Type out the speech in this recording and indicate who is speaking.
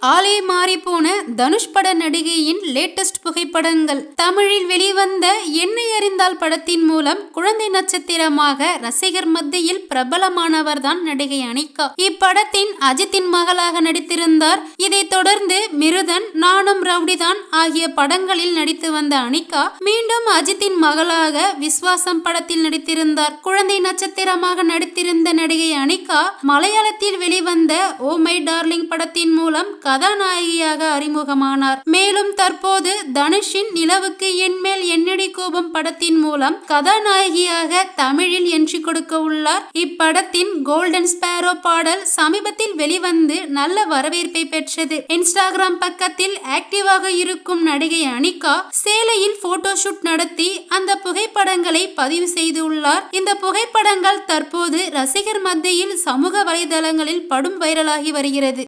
Speaker 1: ஆளே மாறி போன தனுஷ் பட நடிகையின் லேட்டஸ்ட் புகைப்படங்கள். தமிழில் வெளிவந்த என்னை அறிந்தால் படத்தின் மூலம் குழந்தை நட்சத்திரமாக ரசிகர் மத்தியில் பிரபலமானவர்தான் நடிகை அனிகா. இப்படத்தின் அஜித்தின் மகளாக நடித்திருந்தார். இதைத் தொடர்ந்து மிருதன் நானும் ரவுடிதான் ஆகிய படங்களில் நடித்து வந்த அனிகா மீண்டும் அஜித்தின் மகளாக விஸ்வாசம் படத்தில் நடித்திருந்தார். குழந்தை நட்சத்திரமாக நடித்திருந்த நடிகை அனிகா மலையாளத்தில் வெளிவந்த ஓ மை டார்லிங் படத்தின் மூலம் கதாநாயகியாக அறிமுகமானார். மேலும் தற்போது தனுஷின் நிலவுக்கு என்மேல் என்னடி கோபம் படத்தின் மூலம் கதாநாயகியாக தமிழில் என்று கொடுக்க உள்ளார். இப்படத்தின் கோல்டன் ஸ்பேரோ பாடல் சமீபத்தில் வெளிவந்து நல்ல வரவேற்பை பெற்றது. இன்ஸ்டாகிராம் பக்கத்தில் ஆக்டிவாக இருக்கும் நடிகை அனிகா சேலையில் போட்டோஷூட் நடத்தி அந்த புகைப்படங்களை பதிவு செய்துள்ளார் இந்த புகைப்படங்கள் தற்போது ரசிகர் மத்தியில் சமூக வலைதளங்களில் படும் வைரலாகி வருகிறது.